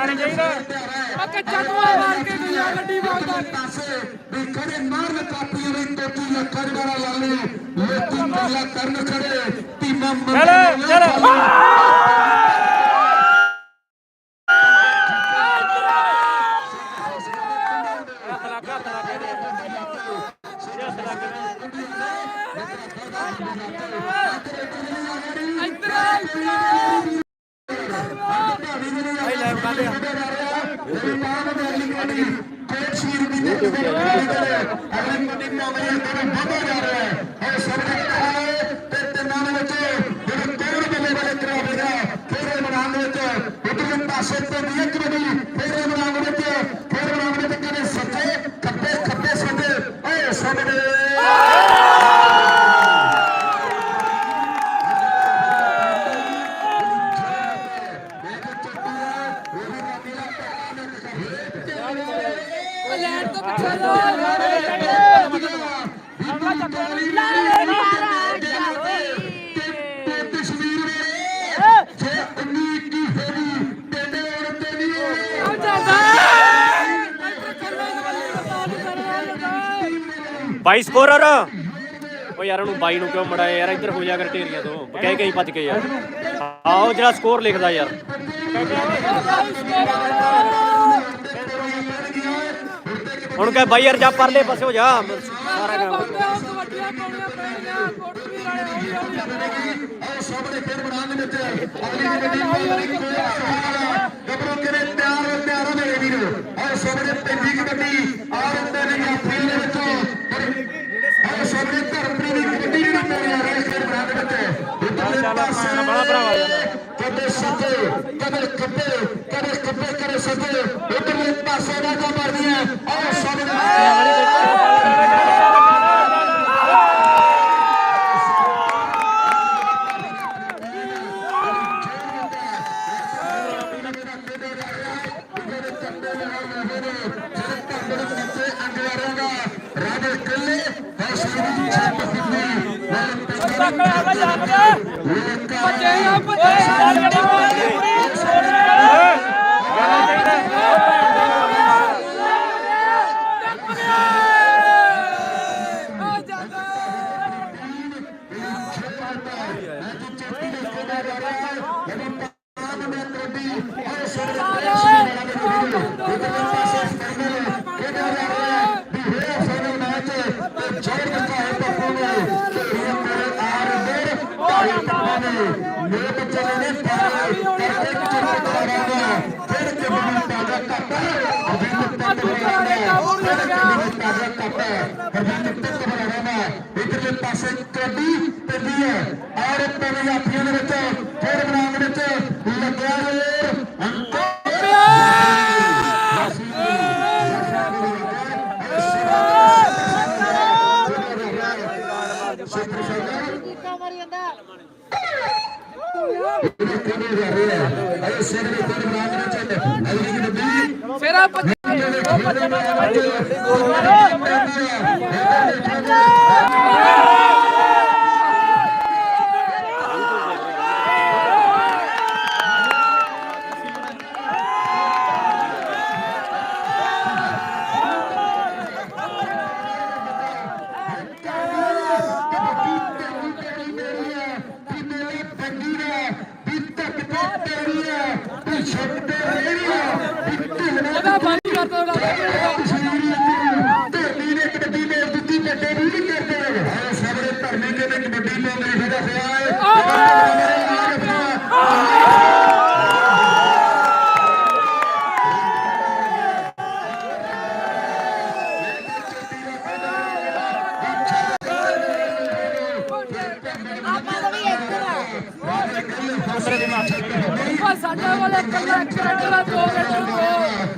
ਜਾਣਾ ਨਹੀਂ ਚਾਹੀਦਾ ਅੱਗੇ ਚੱਕਵਾ ਮਾਰ ਕੇ ਗੁਜਾ ਗੱਡੀ ਵਾਗਦਾ ਪਾਸੇ ਵੀ ਖੜੇ ਮਾਰਨ ਕਾਪੀਆਂ ਵੀ ਤੋਤੀ ਲੱਖਾਂ ਜਵਾਰਾ ਲਾਲੇ ਲੋਕੀ ਮਰਿਆ ਕਰਨ ਖੜੇ ਟੀਮਾਂ ਚੱਲ ਚੱਲ கோச்சு ਬਾਈ ਸਕੋਰਰ। ਓ ਯਾਰ ਉਹਨੂੰ ਬਾਈ ਨੂੰ ਕਿਉਂ ਮੜਾਇਆ? ਯਾਰ ਇੱਧਰ ਹੋ ਜਾ ਕਰ ਢੇਰੀਆਂ ਤੋਂ। ਕਹਿ ਕੇ ਹੀ ਭੱਜ ਕੇ ਯਾਰ। ਆਓ ਜਿਹੜਾ ਸਕੋਰ ਲਿਖਦਾ ਯਾਰ। ਹੁਣ ਕਹ ਬਾਈ ਯਾਰ ਜਾ ਪਰਲੇ ਪਾਸੇ ਹੋ ਜਾ। ਸਾਰਾ ਕੰਮ। ਸਾਹਮਣੇ ਫਿਰ ਮੈਦਾਨ ਦੇ ਵਿੱਚ। ਅਗਲੀ ਕਬੱਡੀ ਮਾਰੀ ਗੱਭਰੂ ਕਿਰੇ ਤਿਆਰ ਹੋ ਤਿਆਰ ਹੋ ਮੇਰੇ ਵੀਰ ਆਹ ਪਹਿਲੀ ਕਬੱਡੀ ਆ ਰਹੇ ਨੇ ਯਾਤਰੀ ਦੇ ਵਿੱਚ। ਆਹ ਸਾਹਮਣੇ ਧਰਮਪ੍ਰੀਤ ਦੀ ਕਬੱਡੀ ਜਿਹੜੀ ਪਾਈ ਆ ਰਹੀ ਹੈ ਫਿਰ ਮੈਦਾਨ ਦੇ ਵਿੱਚ ਉਧਰਲੇ ਪਾਸੇ ਬੜਾ ਭਰਾਵਾ ਕਦੇ ਸੱਜੇ ਕਦੇ ਖੱਬੇ ਕਦੇ ਖੱਬੇ ਕਦੇ ਸੱਜੇ ਉਧਰਲੇ ਪਾਸੇ ਦਾ ਕੰਮ ਮਾਰਦੀਆਂ ਆਹ ਸਾਹਮਣੇ ਰਾਜੇ ਕੱਲੇ ਹੌਸਲੇ ਦੀ ਛੱਤ ਫਿਰਨੀ ਬੱਚੇ ਆ ਬੱਚੇ ਆ ਜਾਂਦਾ ਇਧਰਲੇ ਪਾਸੇ ਕਬੱਡੀ ਪੈਂਦੀ ਹੈ ਔਰ ਪਹਿਲੇ ਦੇ ਵਿੱਚ ਫਿਰ ਬਣਾਉਣ ਦੇ ਵਿੱਚ ਲੱਗਿਆ ਜ਼ੋਰ ਅੰਕਲ ਫੇਰਾ ਬੱਚੇ ਉਹਦਾ ਉਹ ਸਾਡੇ ਵਾਲੇ ਕੱਲਾ ਕਰਟਲਾ ਦੋ ਗੱਡੂ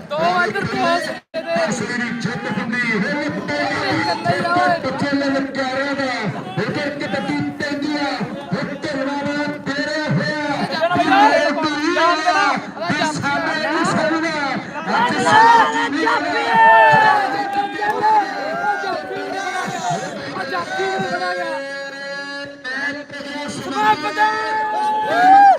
ਦੋ ਅੰਦਰ ਤੋਂ ਸ੍ਰੀ ਛੱਤ ਹੁੰਦੀ ਹੋਈ ਪੁੱਟੇ ਪਿੱਛੇ ਲੱਗ ਕਾਰਾਂ ਦਾ ਇੱਕ ਇੱਕ ਟੱਟੀ ਪੈਂਦੀ ਆ ਉੱਤੇ ਰਵਾਵਾ ਤੇਰੇ ਹੋਇਆ ਸਾਡੇ ਨਹੀਂ ਸੁਣਨਾ ਅੱਜ ਸਾਡੇ ਨਹੀਂ ਸੁਣਨਾ ਸਮਾਪਤ Woo!